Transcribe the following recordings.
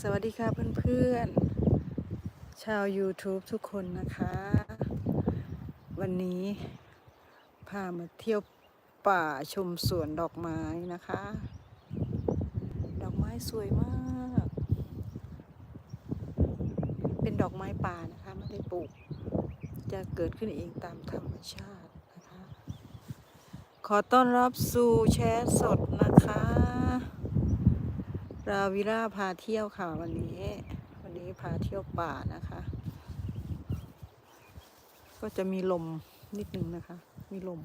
สวัสดีค่ะเพื่อนๆ ชาว YouTube ทุกคนนะคะ วันนี้พามาเที่ยวป่าชมสวนดอกไม้นะคะ ดอกไม้สวยมาก เป็นดอกไม้ป่านะคะ ไม่ได้ปลูก จะเกิดขึ้นเองตามธรรมชาตินะคะ ขอต้อนรับสู่แชร์สดนะคะ ราวิราพาเที่ยวค่ะวันนี้ วันนี้พาเที่ยวป่านะคะ ก็จะมีลมนิดนึงนะคะ มีลม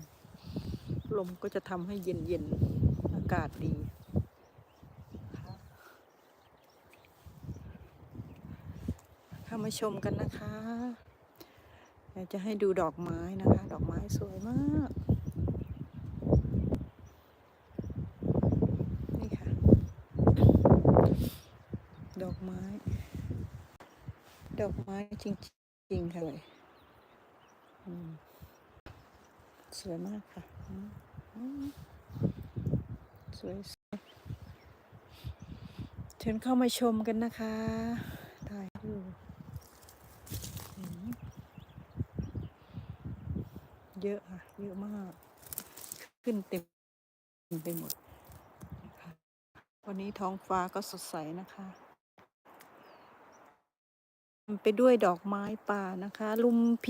ลมก็จะทำให้เย็นเย็นๆอากาศดี เข้ามาชมกันนะคะเดี๋ยวจะให้ดูดอกไม้นะคะ ดอกไม้สวยมาก นี่ค่ะ ดอกไม้ ดอกไม้จริงๆค่ะเลยสวยมากค่ะสวยสวยเชิญเข้ามาชมกันนะคะถ่ายดูเยอะค่ะ เยอะมาก ขึ้นเต็มไปหมดวันนี้ท้องฟ้าก็สดใสนะคะ ไปด้วยดอกไม้ป่านะคะ ลุม